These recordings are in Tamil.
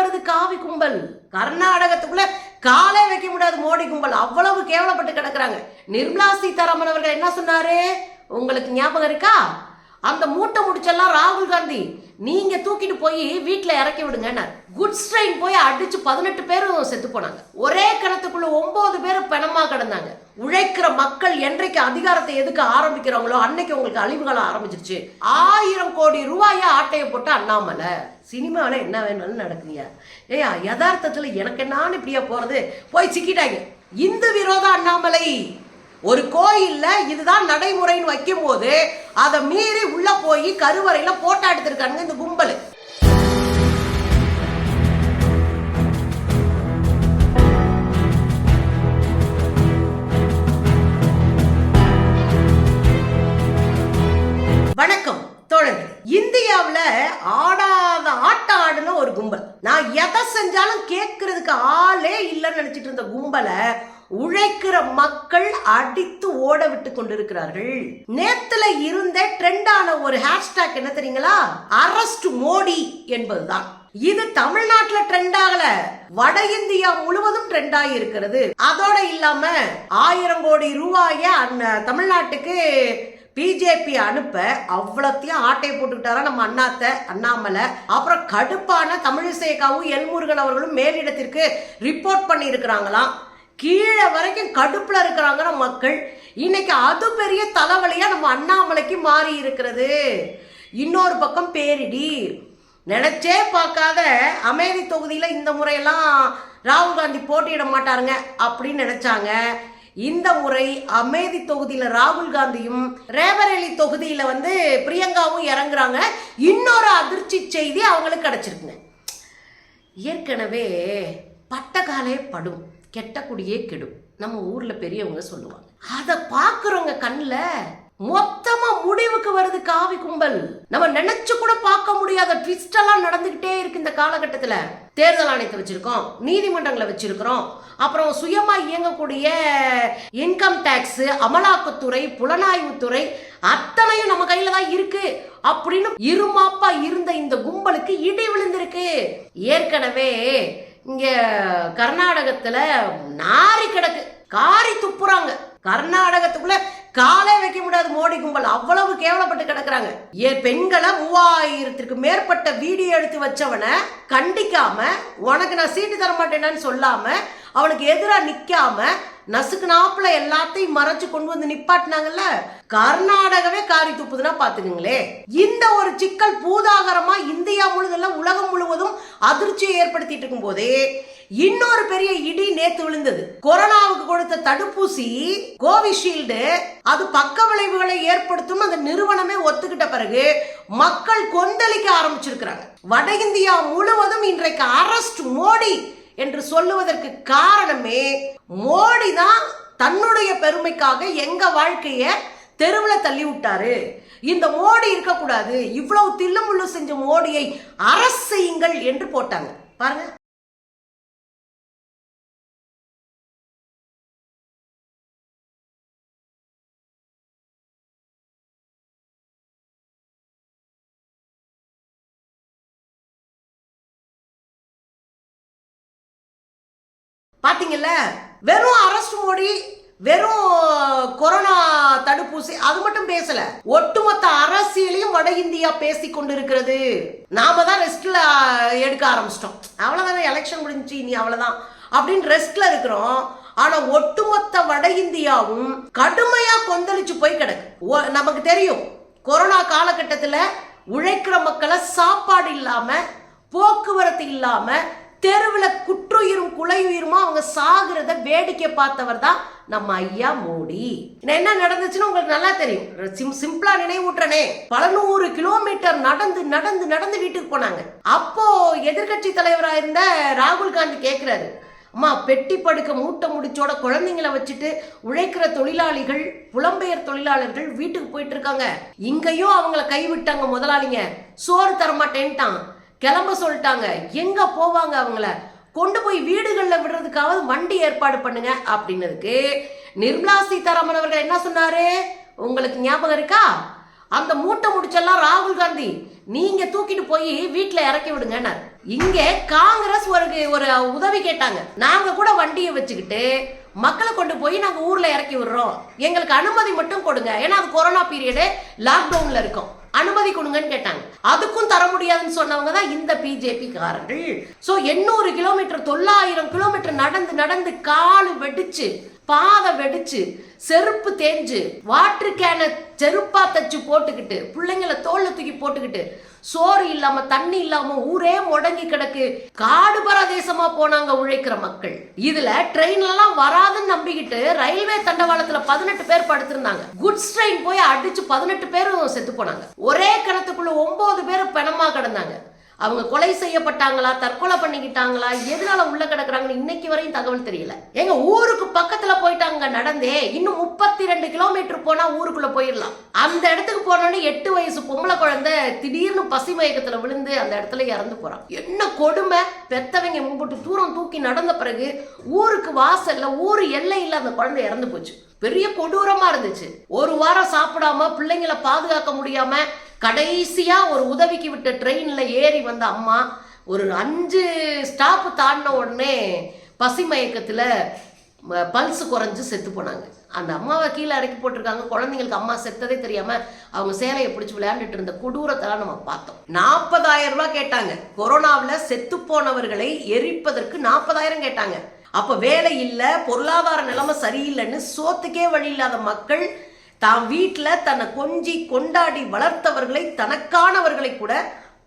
வருது காவி கும்பல். கர்நாடகத்துக்குள்ள காலே வைக்க முடியாது மோடி கும்பல். அவ்வளவு கேவலப்பட்டு கிடக்குறாங்க. நிர்மலா சீதாராமன் அவர்கள் என்ன சொன்னாரு? உங்களுக்கு ஞாபகம் இருக்கா? அந்த மூட்டை முடிச்செல்லாம் ராகுல் காந்தி நீங்க தூக்கிட்டு போய் வீட்டில் இறக்கி விடுங்க குட்ஸ் ட்ரெயின் போய் அடிச்சு பதினெட்டு பேரும் செத்து போனாங்க. ஒரே கிணத்துக்குள்ள ஒன்பது பேர் பிணமா கிடந்தாங்க. உழைக்கிற மக்கள் என்றைக்கு அதிகாரத்தை எதுக்கு ஆரம்பிக்கிறாங்களோ அன்னைக்கு உங்களுக்கு அழிவுகளை ஆரம்பிச்சிருச்சு. ஆயிரம் கோடி ரூபாய ஆட்டையை போட்டு அண்ணாமலை. சினிமாவில் என்ன வேணாலும் நடக்குங்க ஏயா யதார்த்தத்தில் எனக்கு என்னான்னு இப்படியா போறது? போய் சிக்கிட்டாங்க. இந்து விரோத அண்ணாமலை. ஒரு கோயில்ல இதுதான் நடைமுறைன்னு வைக்கும்போது அதை மீறி உள்ள போய் கருவறையில போட்டோ எடுத்திருக்கானுங்க இந்த கும்பல். வணக்கம் தோழர்களே. இந்தியாவுல ஆடாத ஆட்டம் ஆடுன ஒரு கும்பல். நான் எதை செஞ்சாலும் கேட்கறதுக்கு ஆளே இல்லைன்னு நினைச்சிட்டு இருந்த கும்பலை உழைக்கிற மக்கள் அடித்து ஓட விட்டு கொண்டிருக்கிறார்கள். நேத்துல இருந்த ட்ரெண்டான ஒரு ஹேஷ்டாக் என்ன தெரியுங்களா? அரஸ்ட் மோடி என்பதுதான். இது தமிழ்நாட்டுல ட்ரெண்ட் ஆகல. வட இந்தியா முழுவதும் ட்ரெண்ட் ஆகி இருக்கிறது. அதோட இல்லாம ஆயிரம் கோடி ரூபாய அந்த தமிழ்நாட்டுக்கு பிஜேபி அனுப்ப அவ்வளோத்தையும் ஆட்டையை போட்டுக்கிட்டாரா நம்ம அண்ணாத்த அண்ணாமலை. அப்புறம் கடுப்பான தமிழிசைக்காவும் எல்முருகன் அவர்களும் மேலிடத்திற்கு ரிப்போர்ட் பண்ணியிருக்கிறாங்களாம். கீழே வரைக்கும் கடுப்புல இருக்கிறாங்கிற மக்கள். இன்னைக்கு அது பெரிய தலைவலியா நம்ம அண்ணாமலைக்கு மாறி இருக்கிறது. இன்னொரு பக்கம் பேரிடி. நினைச்சே பார்க்காத அமேதி தொகுதியில் இந்த முறையெல்லாம் ராகுல் காந்தி போட்டியிட மாட்டாருங்க அப்படின்னு நினைச்சாங்க. இந்த முறை அமேதி தொகுதியில் ராகுல் காந்தியும் ரேபரேலி தொகுதியில் வந்து பிரியங்காவும் இறங்குறாங்க. இன்னொரு அதிர்ச்சி செய்தி அவங்களுக்கு கிடச்சிருக்குங்க. ஏற்கனவே பட்டகாலே படும். கெட்ட குடியே கெடும். நம்ம ஊர்ல பெரியவங்க சொல்லுவாங்க. அதை பாக்குறவங்க கண்ணில் மொத்தமா முடிவுக்கு வருது காவி கும்பல். நம்ம நினைச்சு கூட பார்க்க முடியாத ட்விஸ்ட் எல்லாம் நடந்துகிட்டே இருக்கு இந்த காலகட்டத்துல. தேர்தல் ஆணையத்தை வச்சிருக்கோம் நீதிமன்றங்களை வச்சிருக்கிறோம் அப்புறம் சுயமா இயங்கக்கூடிய இன்கம் டேக்ஸ் அமலாக்கத்துறை புலனாய்வுத்துறை அத்தனையும் நம்ம கையில தான் இருக்கு அப்படின்னு இருமாப்பா இருந்த இந்த கும்பலுக்கு இடி விழுந்திருக்கு. ஏற்கனவே இங்கே கர்நாடகத்தில் நாரி கிடக்கு. காரி துப்புறாங்க. கர்நாடகத்துக்குள்ள காலே வைக்க முடியாது மோடி கும்பல். அவ்வளவு கேவலப்பட்டு கிடக்குறாங்க. ஏ பெண்களை மூவாயிரத்திற்கு மேற்பட்ட வீடியோ எடுத்து வச்சவனை கண்டிக்காம உனக்கு நான் சீட்டு தர மாட்டேன்னு சொல்லாம அவனுக்கு எதிராக நிற்காம நசுக்கு நாப்புல எல்லாத்தையும் மறைச்சு கொண்டு வந்து நிப்பாட்டினாங்கல்ல? கர்நாடகவே காரி துப்புதுன்னா பாத்துக்கங்களே. இந்த ஒரு சிக்கல் பூதாகரமா இந்தியா முழுதெல்லாம் உலகம் முழுவதும் அதிர்ச்சியை ஏற்படுத்திட்டு இருக்கும் போதே இன்னொரு பெரிய இடி நேத்து விழுந்தது. கொரோனாவுக்கு கொடுத்த தடுப்பூசி கோவிஷீல்டு அது பக்க விளைவுகளை ஏற்படுத்தும் அந்த நிறுவனமே ஒத்துக்கிட்ட பிறகு மக்கள் கொந்தளிக்க ஆரம்பிச்சிருக்கிறாங்க. வட இந்தியா முழுவதும் இன்றைக்கு அரஸ்ட் மோடி என்று சொல்லுவதற்கு காரணமே மோடி தான் தன்னுடைய பெருமைக்காக எங்க வாழ்க்கைய தெருவில் தள்ளி விட்டாரு. இந்த மோடி இருக்கக்கூடாது. இவ்வளவு தில்லுமுள்ளு செஞ்ச மோடியை அரசு செய்யுங்கள் என்று போட்டாங்க. பாருங்க. பார்த்தீங்கல்ல வெறும் அரசு மொழி வெறும் கொரோனா தடுப்பூசி அது மட்டும் பேசல. ஒட்டுமொத்த அரசியலையும் வட இந்தியா பேசி கொண்டிருக்கிறது. நாம தான் ரெஸ்ட்ல எடுக்க ஆரம்பிச்சிட்டோம். அவ்வளவுதானே எலெக்ஷன் முடிஞ்சு இனி அவ்வளவுதான். அப்படின்னு ரெஸ்ட்ல இருக்கிறோம். ஆனா ஒட்டுமொத்த வட இந்தியாவும் கடுமையா கொந்தளிச்சு போய் கிடக்கு. நமக்கு தெரியும் கொரோனா காலகட்டத்தில் உழைக்கிற மக்களை சாப்பாடு இல்லாம போக்குவரத்து இல்லாம தெருவில் குற்றுயிரும் குலையுயிருமா? அவங்க சாகிறத வேடிக்கை பார்த்தவர் தான் நம்ம ஐயா மோடி. என்ன நடந்துச்சுன்னு உங்களுக்கு நல்லா தெரியும். சிம் சிம்பிளா நினைவூட்டுறனே. பல நூறு கிலோமீட்டர் நடந்து நடந்து நடந்து வீட்டுக்கு போனாங்க. அப்போ எதிர்க்கட்சி தலைவராக இருந்த ராகுல் காந்தி கேக்குறாரு. அம்மா பெட்டி படுக்க மூட்டை முடிச்சோட குழந்தைங்களை வச்சுட்டு உழைக்கிற தொழிலாளிகள் புலம்பெயர் தொழிலாளர்கள் வீட்டுக்கு போயிட்டு இருக்காங்க. இங்கேயும் அவங்கள கைவிட்டாங்க முதலாளிங்க. சோறு தரமாட்டேன்ட்டான். கிளம்ப சொல்லிட்டாங்க. எங்க போவாங்க அவங்கள? கொண்டு போய் வீடுகளில் விடுறதுக்காவது வண்டி ஏற்பாடு பண்ணுங்க அப்படின்னதுக்கு நிர்மலா சீதாராமன் அவர்கள் என்ன சொன்னாரு? உங்களுக்கு ஞாபகம் இருக்கா? அந்த மூட்டை முடிச்செல்லாம் ராகுல் காந்தி நீங்க தூக்கிட்டு போய் வீட்டுல இறக்கி விடுங்கன்னாரு. இங்க காங்கிரஸ் ஒரு ஒரு உதவி கேட்டாங்க. நாங்க கூட வண்டியை வச்சுக்கிட்டு மக்களை கொண்டு போய் நாங்க ஊர்ல இறக்கி விடுறோம். எங்களுக்கு அனுமதி மட்டும் கொடுங்க. ஏன்னா அது கொரோனா பீரியடு லாக்டவுன்ல இருக்கும். அனுமதி கொடுங்கன்னு கேட்டாங்க. அதுக்கும் தர முடியாதுன்னு சொன்னவங்க தான் இந்த பிஜேபி காரர்கள். சோ எண்ணூறு கிலோமீட்டர் தொள்ளாயிரம் கிலோமீட்டர் நடந்து நடந்து காலு வெடிச்சு பாதை வெடிச்சு செருப்பு தேஞ்சு வாட்டர் கேனை செருப்பா தச்சு போட்டுக்கிட்டு பிள்ளைங்கள தோல்ல தூக்கி போட்டுக்கிட்டு சோறு இல்லாம தண்ணி இல்லாம ஊரே முடங்கி கிடக்கு காடு பிரதேசமா போனாங்க உழைக்கிற மக்கள். இதுல ட்ரெயின்ல எல்லாம் வராதுன்னு நம்பிக்கிட்டு ரயில்வே தண்டவாளத்துல பதினெட்டு பேர் படுத்திருந்தாங்க. குட்ஸ் ட்ரெயின் போய் அடிச்சு பதினெட்டு பேரும் செத்து போனாங்க. ஒரே கிணத்துக்குள்ள ஒன்பது பேர் பிணமா கிடந்தாங்க. அவங்க கொலை செய்யப்பட்டாங்களா தற்கொலை பண்ணிக்கிட்டாங்களா எதனால உள்ள கிடக்குறாங்கன்னு இன்னைக்கு வரையும் தகவல் தெரியல. எங்க ஊருக்கு பக்கத்துல போயிட்டாங்க நடந்தே. இன்னும் முப்பத்தி ரெண்டு கிலோமீட்டர் போனா ஊருக்குள்ள போயிடலாம். அந்த இடத்துக்கு போனோடனே எட்டு வயசு பொம்பளை குழந்தை திடீர்னு பசி மயக்கத்துல விழுந்து அந்த இடத்துல இறந்து போறான். என்ன கொடுமை? பெத்தவங்க மும்பிட்டு தூரம் தூக்கி நடந்த பிறகு ஊருக்கு வாசல்ல ஊர் எல்லையில் அந்த குழந்தை இறந்து போச்சு. பெரிய கொடூரமா இருந்துச்சு. ஒரு வாரம் சாப்பிடாம பிள்ளைங்களை பாதுகாக்க முடியாம கடைசியாக ஒரு உதவிக்கு விட்ட ட்ரெயினில் ஏறி வந்த அம்மா ஒரு அஞ்சு ஸ்டாப் தாண்டின உடனே பசி மயக்கத்தில் பல்ஸ் குறைஞ்சு செத்து போனாங்க. அந்த அம்மாவை கீழே இறக்கி போட்டிருக்காங்க. குழந்தைங்களுக்கு அம்மா செத்ததே தெரியாமல் அவங்க சேலையை பிடிச்சி விளையாண்டுட்டு இருந்த கொடூரத்தெல்லாம் நம்ம பார்த்தோம். நாற்பதாயிரம் ரூபாய் கேட்டாங்க. கொரோனாவில் செத்து போனவர்களை எரிப்பதற்கு நாற்பதாயிரம் கேட்டாங்க. அப்போ வேலை இல்லை பொருளாதார நிலைமை சரியில்லைன்னு சோத்துக்கே வழி இல்லாத மக்கள் தான் வீட்டில் தன்னை கொஞ்சி கொண்டாடி வளர்த்தவர்களை தனக்கானவர்களை கூட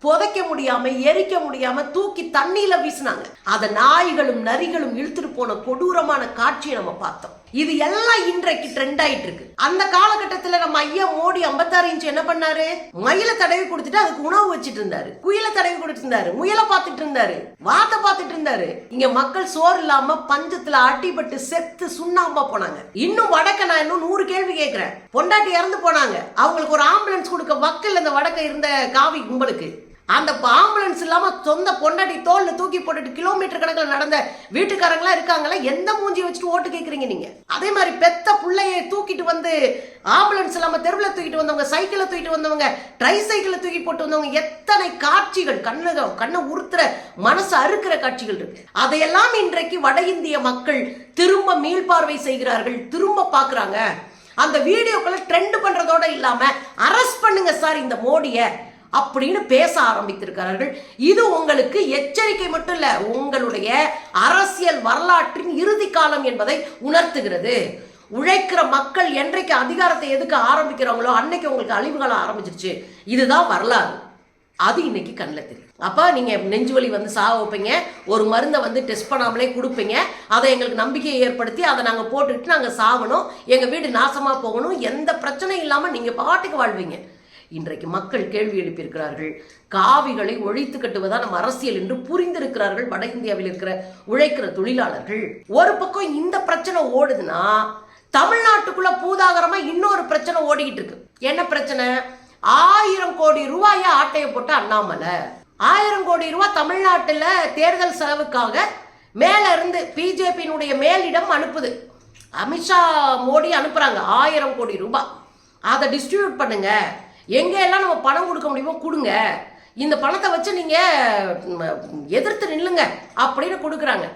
புதைக்க முடியாம எரிக்க முடியாம தூக்கி தண்ணியில வீசினாங்க. அத நாய்களும் நரிகளும் இழுத்துட்டு போன கொடூரமான காட்சியை நம்ம பார்த்தோம். இது எல்லாம் இன்றைக்கு ட்ரெண்ட் ஆயிட்டு இருக்கு அந்த காலகட்டத்துல நம்ம ஐயா மோடி ஐம்பத்தாறு இன்ச்சு என்ன பண்ணாரு? மயில தடவி கொடுத்துட்டு அதுக்கு உணவு வச்சிட்டு இருந்தாரு. குயில தடவி கொடுத்துட்டு இருந்தாரு. முயலை பார்த்துட்டு இருந்தாரு. வாத்த பார்த்துட்டு இருந்தாரு. இங்க மக்கள் சோறு இல்லாம பஞ்சத்துல அடிபட்டு செத்து சுண்ணாம்பா போனாங்க. இன்னும் வடக்க நான் இன்னும் நூறு கேள்வி கேட்கிறேன் பொண்டாட்டி இறந்து போனாங்க. அவங்களுக்கு ஒரு ஆம்புலன்ஸ் கொடுக்க வக்கல் அந்த வடக்க இருந்த காவி கும்பலுக்கு அந்த ஆம்புலன்ஸ் இல்லாமல் சொந்த பொண்டாட்டி தோல்ல தூக்கி போட்டுட்டு கிலோமீட்டர் கணக்கில் நடந்த வீட்டுக்காரங்களாம் இருக்காங்களா எந்த மூஞ்சி வச்சுட்டு ஓட்டு கேட்குறீங்க நீங்க? அதே மாதிரி பெத்த பிள்ளையை தூக்கிட்டு வந்து ஆம்புலன்ஸ் இல்லாமல் தெருவில் தூக்கிட்டு வந்தவங்க சைக்கிளை தூக்கிட்டு வந்தவங்க ட்ரை சைக்கிளை தூக்கி போட்டு வந்தவங்க எத்தனை காட்சிகள் கண்ணு கண்ணை உறுத்துற மனசு அறுக்கிற காட்சிகள் இருக்கு. அதையெல்லாம் இன்றைக்கு வட இந்திய மக்கள் திரும்ப மீள்பார்வை செய்கிறார்கள் திரும்ப பார்க்குறாங்க. அந்த வீடியோக்களை ட்ரெண்ட் பண்ணுறதோட இல்லாமல் அரெஸ்ட் பண்ணுங்க சார் இந்த மோடியை. அப்படின்னு பேச ஆரம்பித்திருக்கிறார்கள். இது உங்களுக்கு எச்சரிக்கை மட்டும் இல்ல உங்களுடைய அரசியல் வரலாற்றின் இறுதி காலம் என்பதை உணர்த்துகிறது. உழைக்கிற மக்கள் என்றைக்கு அதிகாரத்தை எதுக்கு ஆரம்பிக்கிறாங்களோ அன்னைக்கு உங்களுக்கு அழிவுகாலம் ஆரம்பிச்சிருச்சு. இதுதான் வரலாறு. அது இன்னைக்கு கண்ணில் தெரியும் அப்போ நீங்கள் நெஞ்சு வலி வந்து சாக வைப்பீங்க. ஒரு மருந்தை வந்து டெஸ்ட் பண்ணாமலே கொடுப்பீங்க. அதை எங்களுக்கு நம்பிக்கையை ஏற்படுத்தி அதை நாங்கள் போட்டுக்கிட்டு நாங்கள் சாகணும். எங்கள் வீடு நாசமாக போகணும். எந்த பிரச்சனையும் இல்லாமல் நீங்கள் பாட்டுக்கு வாழ்வீங்க. இன்றைக்கு மக்கள் கேள்வி எழுப்பியிருக்கிறார்கள். காவிகளை ஒழித்து கட்டுவதான் நம்ம அரசியல் என்று புரிந்திருக்கிறார்கள். வட இந்தியாவில் இருக்கிற உழைக்கிற தொழிலாளர்கள். ஒரு பக்கம் இந்த பிரச்சனை ஓடுதுன்னா தமிழ்நாட்டுக்குள்ள பூதாகரமா இன்னொரு பிரச்சனை ஓடிக்கிட்டு இருக்கு. என்ன பிரச்சனை? ஆயிரம் கோடி ரூபாய ஆட்டையை போட்டு அண்ணாமலை. ஆயிரம் கோடி ரூபாய் தமிழ்நாட்டில் தேர்தல் செலவுக்காக மேல இருந்து பிஜேபியினுடைய மேலிடம் அனுப்புது. அமித்ஷா மோடி அனுப்புறாங்க. ஆயிரம் கோடி ரூபாய் அதை டிஸ்ட்ரிபியூட் பண்ணுங்க. எங்கெல்லாம் நம்ம பணம் கொடுக்க முடியுமோ கொடுங்க. இந்த பணத்தை வச்சு நீங்கள் எதிர்த்து நில்லுங்க அப்படின்னு கொடுக்குறாங்க.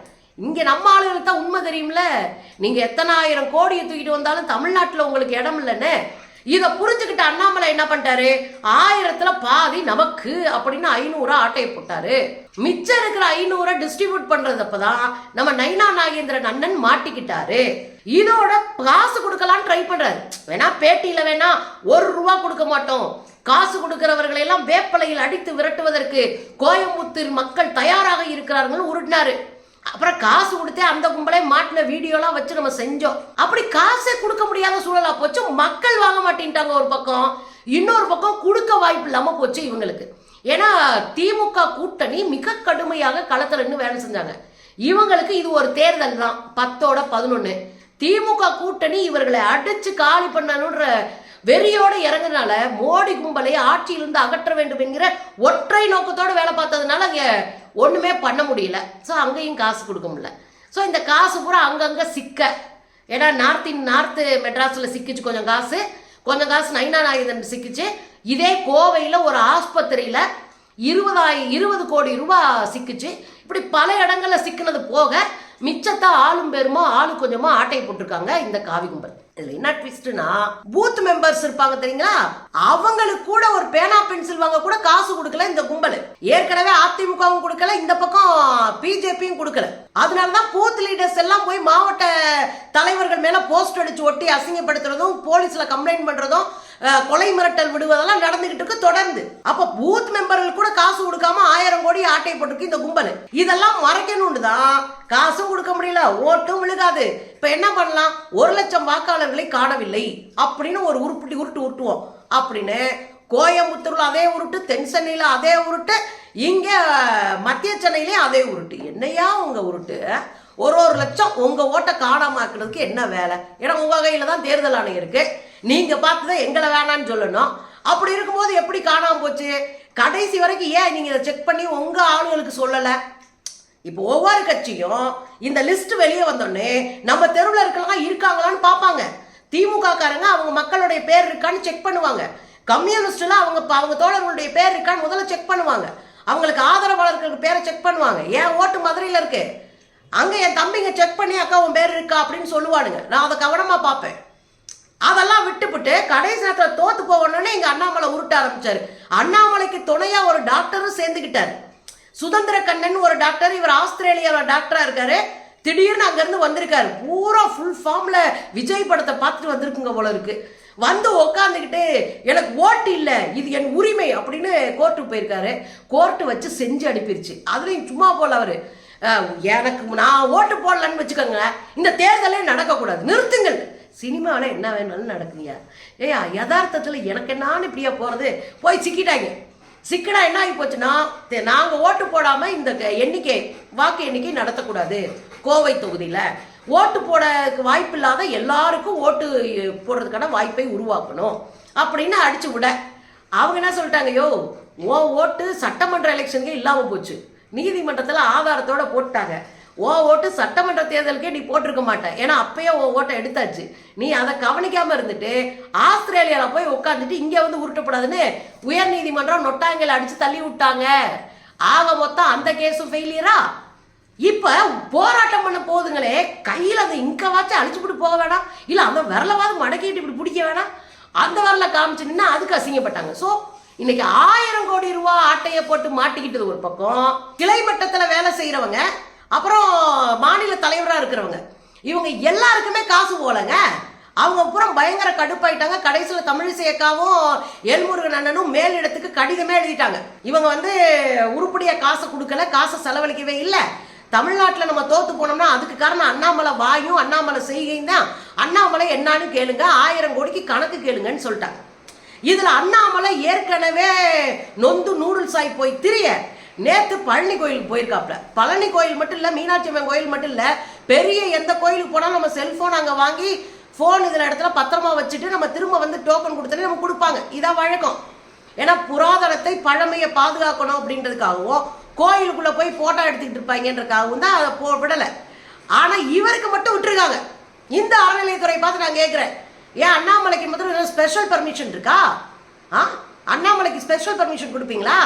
இங்கே நம்ம ஆளுகளுக்கு தான் உண்மை தெரியும்ல. நீங்கள் எத்தனை ஆயிரம் கோடியை தூக்கிட்டு வந்தாலும் தமிழ்நாட்டில் உங்களுக்கு இடம் இல்லைன்னு. இதை புரிஞ்சுக்கிட்ட அண்ணாமலை என்ன பண்ணிட்டாரு? ஆயிரத்துல பாதி நமக்கு அப்படின்னு ஐநூறு ஆட்டையை போட்டாரு. மிச்சம் இருக்கிற ஐநூறு டிஸ்ட்ரிபியூட் பண்றதப்பதான் நம்ம நைனா நாகேந்திரன் அண்ணன் மாட்டிக்கிட்டாரு. இதோட காசு கொடுக்கலாம் ட்ரை பண்றாரு. வேணா பேட்டியில வேணா ஒரு ரூபா கொடுக்க மாட்டோம். காசு கொடுக்கிறவர்களை எல்லாம் வேப்பலையில் அடித்து விரட்டுவதற்கு கோயம்புத்தூர் மக்கள் தயாராக இருக்கிறார்கள் உருட்டினாரு. அப்புறம் காசு கொடுத்தே அந்த கும்பலே மாட்டின வீடியோலாம் வச்சு நம்ம செஞ்சோம். அப்படி காசே கொடுக்க முடியாத சூழலா போச்சு. மக்கள் வாங்க மாட்டேன்ட்டாங்க ஒரு பக்கம். இன்னொரு பக்கம் கொடுக்க வாய்ப்பு இல்லாம போச்சு இவங்களுக்கு. ஏன்னா திமுக கூட்டணி மிக கடுமையாக களத்தில் நின்று வேலை செஞ்சாங்க. இவங்களுக்கு இது ஒரு தேர்தல் தான். பத்தோட பதினொன்று திமுக கூட்டணி இவர்களை அடிச்சு காலி பண்ணணுன்ற வெறியோட இறங்கினால மோடி கும்பலை ஆட்சியிலிருந்து அகற்ற வேண்டும் என்கிற ஒற்றை நோக்கத்தோடு வேலை பார்த்ததுனால அங்க ஒண்ணுமே பண்ண முடியல. ஸோ அங்கேயும் காசு கொடுக்க முடியல. ஸோ இந்த காசு பூரா அங்கங்க சிக்க. ஏன்னா நார்த் இன் நார்த்து மெட்ராஸில் சிக்கிச்சு கொஞ்சம் காசு. கொஞ்சம் காசு நைனா நாயுதன் சிக்கிச்சு. இதே கோவையில் ஒரு ஆஸ்பத்திரியில் இருபதாயி இருபது கோடி ரூபா சிக்கிச்சு. இப்படி பல இடங்களில் சிக்கினது போக மிச்சத்தை ஆளும் பெருமா ஆளு கொஞ்சமா ஆட்டை போட்டிருக்காங்க இந்த காவி கும்பல். இதுல என்ன ட்விஸ்ட்னா பூத் மெம்பர்ஸ் இருப்பாங்க தெரியுங்களா? அவங்களுக்கு கூட ஒரு பேனா பென்சில் வாங்க கூட காசு கொடுக்கல இந்த கும்பல். ஏற்கனவே அதிமுகவும் கொடுக்கல இந்த பக்கம் பிஜேபியும் கொடுக்கல. அதனாலதான் பூத் லீடர்ஸ் எல்லாம் போய் மாவட்ட தலைவர்கள் மேல போஸ்ட் அடிச்சு ஒட்டி அசிங்கப்படுத்துறதும் போலீஸ்ல கம்ப்ளைண்ட் பண்றதும் கொலை மிரட்டல் விடுவதெல்லாம் நடந்துகிட்டு இருக்கு தொடர்ந்து. அப்ப பூத் மெம்பர்கள் கூட காசு கொடுக்காம ஆயிரம் கோடி ஆட்டை போட்டிருக்கு இந்த கும்பல். இதெல்லாம் மறைக்கணும்னு தான் காசும் கொடுக்க முடியல ஓட்டும் விழுகாது. இப்ப என்ன பண்ணலாம்? ஒரு லட்சம் வாக்காளர்களை காணவில்லை. அப்படின்னு ஒரு உருப்பிட்டி உருட்டு உருட்டுவோம். அப்படின்னு கோயம்புத்தூர்ல அதே உருட்டு தென் சென்னையில அதே உருட்டு இங்க மத்திய சென்னையிலயும் அதே உருட்டு. என்னையா உங்க உருட்டு? ஒரு ஒரு லட்சம் உங்க ஓட்டை காணாமாக்குறதுக்கு என்ன வேலை? ஏன்னா உங்க கையில தான் தேர்தல் ஆணையம் இருக்கு. நீங்கள் பார்த்து தான் எங்களை வேணான்னு சொல்லணும். அப்படி இருக்கும்போது எப்படி காணாமல் போச்சு? கடைசி வரைக்கும் ஏன் நீங்கள் இதை செக் பண்ணி உங்கள் ஆளுங்களுக்கு சொல்லலை? இப்போ ஒவ்வொரு கட்சியும் இந்த லிஸ்ட் வெளியே வந்தோடனே நம்ம தெருவில் இருக்கலாம் இருக்காங்களான்னு பார்ப்பாங்க. திமுக காரங்க அவங்க மக்களுடைய பேர் இருக்கான்னு செக் பண்ணுவாங்க. கம்யூனிஸ்ட்ல அவங்க அவங்க தோழர்களுடைய பேர் இருக்கான்னு முதல்ல செக் பண்ணுவாங்க. அவங்களுக்கு ஆதரவாளர்களுக்கு பேரை செக் பண்ணுவாங்க. ஏன் ஓட்டு மதுரையில் இருக்கு? அங்கே என் தம்பிங்க செக் பண்ணி அக்கா உன் பேர் இருக்கா அப்படின்னு சொல்லுவானுங்க. நான் அதை கவனமாக பார்ப்பேன். அதெல்லாம் விட்டுவிட்டு கடைசி நேரத்தில் தோத்து போகணும்னு எங்கள் அண்ணாமலை உருட்ட ஆரம்பிச்சாரு. அண்ணாமலைக்கு துணையாக ஒரு டாக்டரும் சேர்ந்துக்கிட்டார் சுதந்திர கண்ணன் ஒரு டாக்டர் இவர் ஆஸ்திரேலியாவோட டாக்டராக இருக்காரு. திடீர்னு அங்கேருந்து வந்திருக்காரு. பூரா ஃபுல் ஃபார்ம்ல விஜய் படத்தை பார்த்துட்டு வந்திருக்குங்க போல இருக்கு. வந்து உக்காந்துக்கிட்டு எனக்கு ஓட்டு இல்லை இது என் உரிமை அப்படின்னு கோர்ட்டுக்கு போயிருக்காரு. கோர்ட்டு வச்சு செஞ்சு அனுப்பிடுச்சு அதுலேயும் சும்மா போல அவர். எனக்கு நான் ஓட்டு போடலன்னு வச்சுக்கோங்க இந்த தேர்தலே நடக்கக்கூடாது. நிறுத்துங்கள். சினிமாவில் என்ன வேணாலும் நடக்குங்க. ஏயா யதார்த்தத்தில் எனக்கு என்னான்னு இப்படியா போகிறது போய் சிக்கிட்டாங்க. சிக்கனா என்ன ஆகி போச்சுன்னா நாங்கள் ஓட்டு போடாமல் இந்த எண்ணிக்கை வாக்கு எண்ணிக்கை நடத்தக்கூடாது. கோவை தொகுதியில். ஓட்டு போட வாய்ப்பு இல்லாத எல்லாருக்கும் ஓட்டு போடுறதுக்கான வாய்ப்பை உருவாக்கணும். அப்படின்னு அடிச்சு விட. அவங்க என்ன சொல்லிட்டாங்க? யோ ஓ ஓட்டு சட்டமன்ற எலெக்ஷனுக்கே இல்லாமல் போச்சு. நீதிமன்றத்தில் ஆதாரத்தோட போட்டாங்க ஓ ஓட்டு சட்டமன்ற தேர்தலுக்கே நீ போட்டிருக்க மாட்டேன். ஏன்னா அப்பயே ஓ ஓட்டை எடுத்தாச்சு. நீ அதை கவனிக்காமல் இருந்துட்டு ஆஸ்திரேலியாவில் போய் உட்காந்துட்டு இங்கே வந்து உருட்டப்படாதுன்னு உயர் நீதிமன்றம் நொட்டாங்கல் அடித்து தள்ளி விட்டாங்க. ஆக மொத்தம் அந்த கேஸும் ஃபெயிலியரா இப்போ போராட்டம் பண்ண போகுதுங்களே கையில் அந்த இங்கவாச்சும் அழிச்சுப்பிட்டு போக வேணாம். இல்லை அந்த விரலவாது மடக்கிட்டு இப்படி பிடிக்க வேணாம். அந்த வரல காமிச்சு நின்னா அதுக்கு அசிங்கப்பட்டாங்க. ஸோ இன்னைக்கு ஆயிரம் கோடி ரூபா ஆட்டையை போட்டு மாட்டிக்கிட்டது ஒரு பக்கம். கிளை மட்டத்தில் வேலை செய்கிறவங்க அப்புறம் மாநில தலைவராக இருக்கிறவங்க. இவங்க எல்லாருக்குமே காசு போலங்க. அவங்க அப்புறம் பயங்கர கடுப்பாயிட்டாங்க. கடைசியில் தமிழிசை அக்காவும் எல்முருகன் அண்ணனும் மேலிடத்துக்கு கடிதமே எழுதிட்டாங்க. இவங்க வந்து உருப்படியாக காசை கொடுக்கல காசை செலவழிக்கவே இல்லை. தமிழ்நாட்டில் நம்ம தோத்து போனோம்னா அதுக்கு காரணம் அண்ணாமலை வாயும் அண்ணாமலை செய்கையும் தான். அண்ணாமலை என்னான்னு கேளுங்க ஆயிரம் கோடிக்கு கணக்கு கேளுங்கன்னு சொல்லிட்டாங்க. இதுல அண்ணாமலை ஏற்கனவே நொந்து நூடுல்ஸ் ஆகி போய் திரிய நேத்து பழனி கோயிலுக்கு போயிருக்காப்ல. பழனி கோயில் மட்டும் இல்ல மீனாட்சி அம்மன் கோயில் மட்டும் இல்ல பெரிய எந்த கோயிலுக்கு போனாலும் நம்ம செல்போன் அங்க வாங்கி ஃபோன் இதில் இடத்துல பத்திரமா வச்சுட்டு நம்ம திரும்ப வந்து டோக்கன் கொடுத்தோன்னே நம்ம கொடுப்பாங்க. இதான் வழக்கம். ஏன்னா புராதனத்தை பழமையை பாதுகாக்கணும் அப்படின்றதுக்காகவும் கோயிலுக்குள்ள போய் போட்டோ எடுத்துக்கிட்டு இருப்பாங்கன்றதுக்காகவும் தான் அதை போ விடலை. ஆனா இவருக்கு மட்டும் விட்டுருக்காங்க. இந்த அறநிலையத்துறை பார்த்து நான் கேட்குறேன் ஏன் அண்ணாமலைக்கு மட்டும் ஸ்பெஷல் பர்மிஷன் இருக்கா? ஆ? அண்ணாமலைக்கு ஸ்பெஷல் பர்மிஷன் கொடுப்பீங்களா?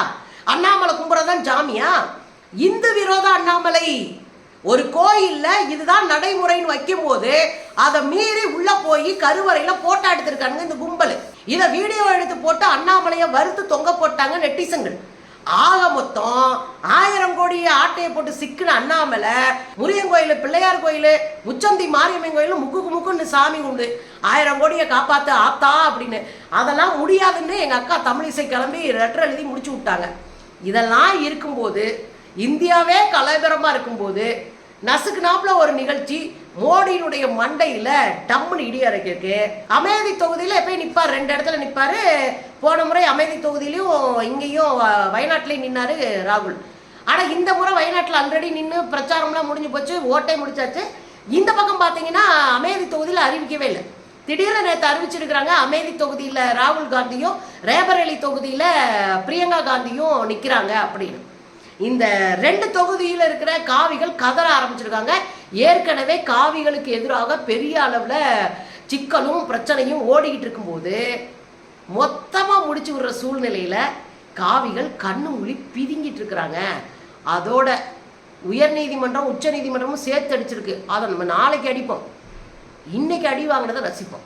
அண்ணாமலை கும்பிட்றதான் ஜாமியா? இந்து விரோத அண்ணாமலை. ஒரு கோயில்ல இதுதான் நடைமுறைன்னு வைக்கும்போது அதை மீறி உள்ள போய் கருவறையில போட்டோ எடுத்திருக்காங்க இந்த கும்பல். இதை வீடியோ எடுத்து போட்டு அண்ணாமலையை வறுத்து தொங்க போட்டாங்க நெட்டிசங்கள் ஆக மொத்தம் ஆயிரம் கோடி ஆட்டையை போட்டு சிக்கின அண்ணாமலை முருகன் கோயில் பிள்ளையார் கோயில் முச்சந்தி மாரியம்மன் கோயில் முக்குக்கு முக்குன்னு சாமி உண்டு ஆயிரம் கோடியை காப்பாத்து ஆத்தா அப்படின்னு. அதெல்லாம் முடியாதுன்னு எங்கள் அக்கா தமிழிசை கிளம்பி லெட்டர் எழுதி முடிச்சு விட்டாங்க. இதெல்லாம் இருக்கும்போது இந்தியாவே கலவரமாக இருக்கும்போது நசுக்கு ஒரு நிகழ்ச்சி மோடியினுடைய மண்டையில டம்முன்னு இடி இறக்கிருக்கு அமேதி தொகுதியில போய் நிற்பார் ரெண்டு இடத்துல நிற்பாரு போன முறை அமைதி தொகுதியிலையும் இங்கேயும் வ- வயநாட்டிலையும் நின்னாரு ராகுல். ஆனா இந்த முறை வயநாட்டில் ஆல்ரெடி நின்று பிரச்சாரம்லாம் முடிஞ்சு போச்சு ஓட்டை முடிச்சாச்சு. இந்த பக்கம் பார்த்தீங்கன்னா அமேதி தொகுதியில் அறிவிக்கவே இல்லை. திடீர்னு நேற்று அறிவிச்சிருக்கிறாங்க அமேதி தொகுதியில் ராகுல் காந்தியும் ரேபரேலி தொகுதியில் பிரியங்கா காந்தியும் நிற்கிறாங்க அப்படின்னு. இந்த ரெண்டு தொகுதியில் இருக்கிற காவிகள் கதற ஆரம்பிச்சிருக்காங்க. ஏற்கனவே காவிகளுக்கு எதிராக பெரிய அளவில் சிக்கலும் பிரச்சனையும் ஓடிக்கிட்டு இருக்கும்போது மொத்தமாக முடிச்சு விடுற சூழ்நிலையில் காவிகள் கண்ணு மொழி பிதுங்கிட்டு இருக்கிறாங்க. அதோட உயர்நீதிமன்றம் உச்ச நீதிமன்றமும் சேர்த்து அடிச்சிருக்கு. அதை நம்ம நாளைக்கு அடிப்போம். இன்னைக்கு அடி வாங்கினதை ரசிப்போம்.